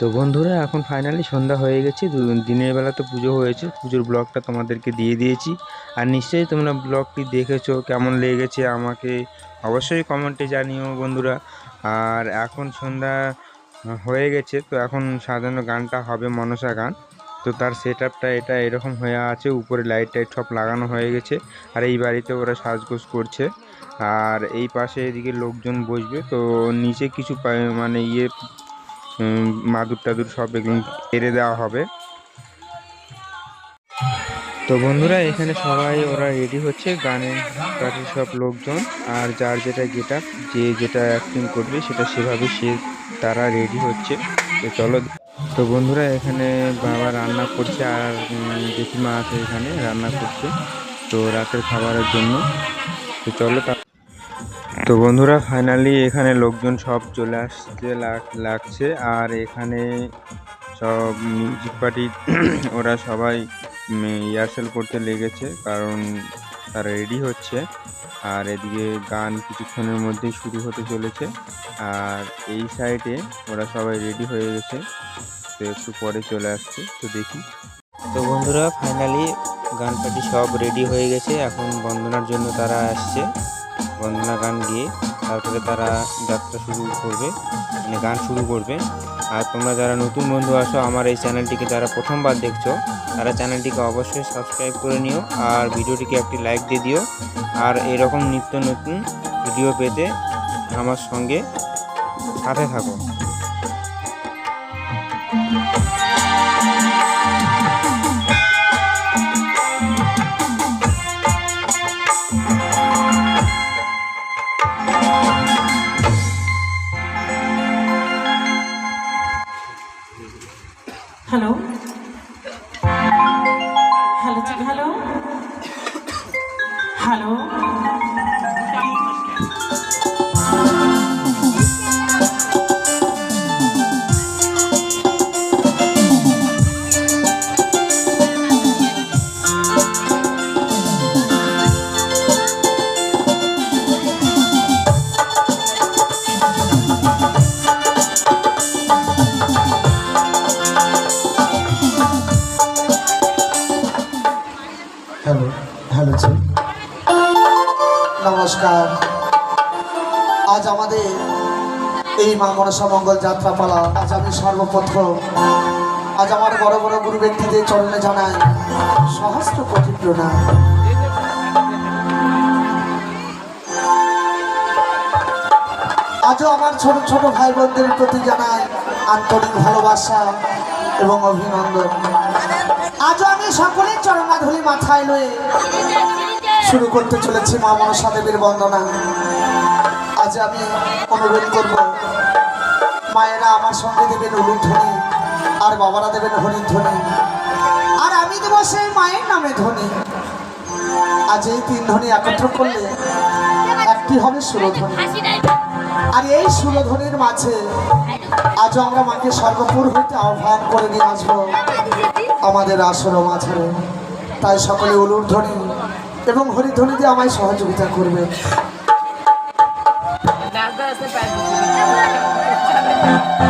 তো বন্ধুরা, এখন ফাইনালি সন্ধ্যা হয়ে গেছে। দিনের বেলা তো পুজো হয়েছে, পুজোর ব্লগটা তোমাদেরকে দিয়ে দিয়েছি। আর নিশ্চয়ই তোমরা ব্লগটি দেখেছ, কেমন লেগেছে আমাকে অবশ্যই কমেন্টে জানিও বন্ধুরা। আর এখন সন্ধ্যা হয়ে গেছে, তো এখন সাধারণ গানটা হবে মনসা গান। তো তার সেট আপটা এটা এরকম হয়ে আছে, উপরে লাইট টাইট সব লাগানো হয়ে গেছে, আর এই বাড়িতে ওরা সাজগোজ করছে। আর এই পাশে এদিকে লোকজন বসবে, তো নিচে কিছু মানে ইয়ে মাদুর টাদুর সব এগুলো কেড়ে দেওয়া হবে। তো বন্ধুরা, এখানে সবাই ওরা রেডি হচ্ছে গানের পার্টির সব লোকজন, আর যার যেটা গেট যে যেটা অ্যাক্টিং করবে, সেটা সেভাবে সে তারা রেডি হচ্ছে। তো চলো, তো বন্ধুরা, এখানে বাবা রান্না করছে, আর জেঠিমা আছে এখানে রান্না করছে, তো রাতের খাবারের জন্য। তো চলো তা বন্ধুরা ফাইনালি এখানে লোকজন সব চলে আসতে লাগ- লাগছে। আর এখানে সব মিউজিক পার্টি ওরা সবাই ইয়ারসেল করতে লেগেছে, কারণ তারা রেডি হচ্ছে। আর এদিকে গান কিছুক্ষণের মধ্যেই শুরু হতে চলেছে। আর এই সাইডে ওরা সবাই রেডি হয়ে গেছে, তো একটু পরে চলে আসছে, তো দেখি। তো বন্ধুরা ফাইনালি গান পার্টি সব রেডি হয়ে গেছে, এখন বন্দনার জন্য তারা আসছে। বন্দনা গান গিয়ে তারপরে তারা যাত্রা শুরু করবে মানে গান শুরু করবে। আর তোমরা যারা নতুন বন্ধু আসো আমার এই চ্যানেলটিকে যারা প্রথমবার দেখছ, তারা চ্যানেলটিকে অবশ্যই সাবস্ক্রাইব করে নিও আর ভিডিওটিকে একটি লাইক দিয়ে দিও। আর এরকম নিত্য নতুন ভিডিও পেতে আমার সঙ্গে সাথে থাকো। মা মনসা মঙ্গল যাত্রাপালা আজ আমি সর্বপ্রথম। আজ আমার বড় বড় গুরু ব্যক্তিদের চরণে জানাই সহস্র কোটি প্রণাম। আজও আমার ছোট ছোট ভাই বোনদের প্রতি জানাই আন্তরিক ভালোবাসা এবং অভিনন্দন। আজও আমি সকলের চরণাধুলি মাথায় লয়ে শুরু করতে চলেছি মা মনসা দেবীর বন্দনা। আজ আমি অনুরোধ করব, মায়েরা আমার সঙ্গে দেবেন ধ্বনি আর বাবারা দেবেন হরির ধ্বনি আর আমি দেবো সেই মায়ের নামে ধ্বনি। আজ এই তিন ধ্বনি একত্র করলে একটি হবে সুরধ্বনি। আর এই সুরধ্বনির মাঝে আজও আমরা মাকে সর্বপুর হইতে আহ্বান করে নিয়ে আসব আমাদের আসর মাঝারে তাই সকলে উলুর ধ্বনি এবং হরিধ্বনি দিয়ে আমায় সহযোগিতা করবে। Thank.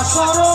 ওদের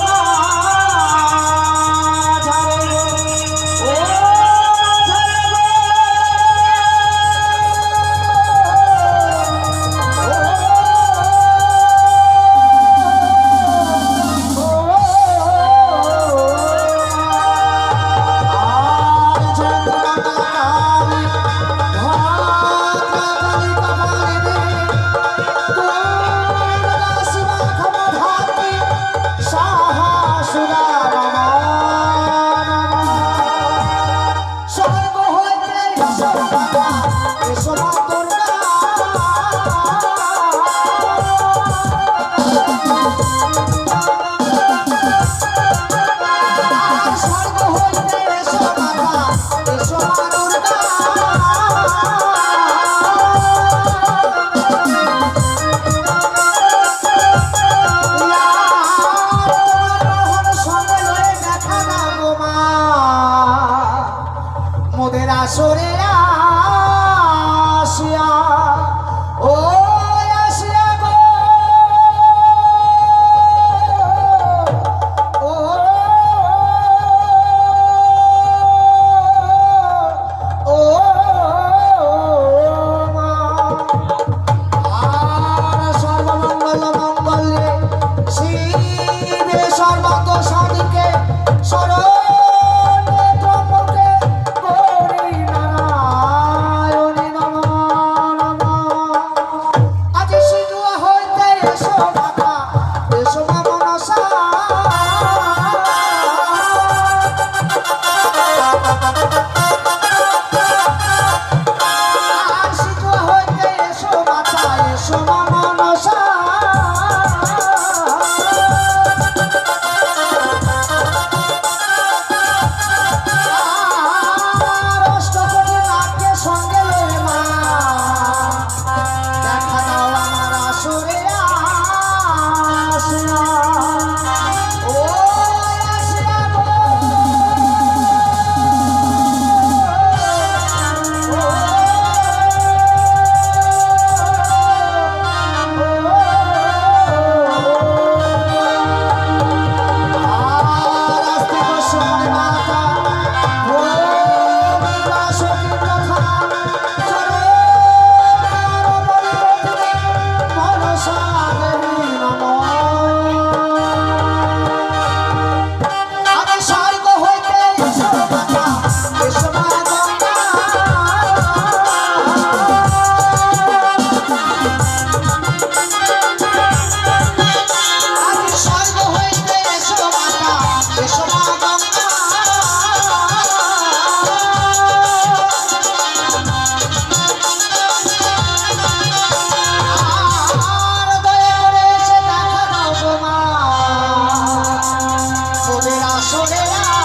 Oh.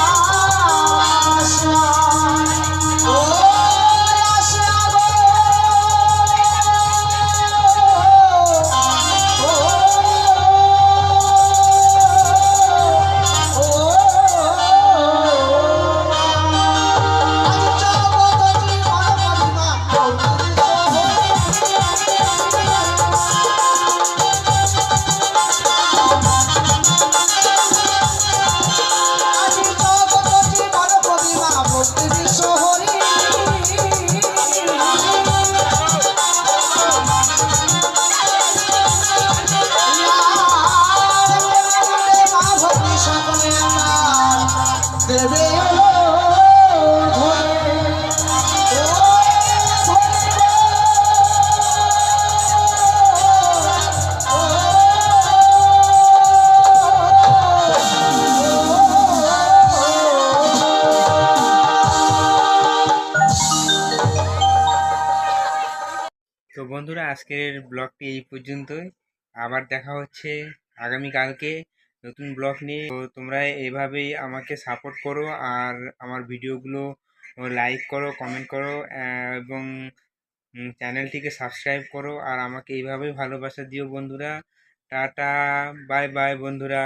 বন্ধুরা, আজকের ব্লগটি এই পর্যন্তই। আবার দেখা হচ্ছে আগামীকালকে নতুন ব্লগ নিয়ে। তো তোমরা এভাবেই আমাকে সাপোর্ট করো আর আমার ভিডিওগুলো লাইক করো, কমেন্ট করো এবং চ্যানেলটিকে সাবস্ক্রাইব করো আর আমাকে এইভাবেই ভালোবাসা দিও বন্ধুরা। টাটা, বাই বাই বন্ধুরা।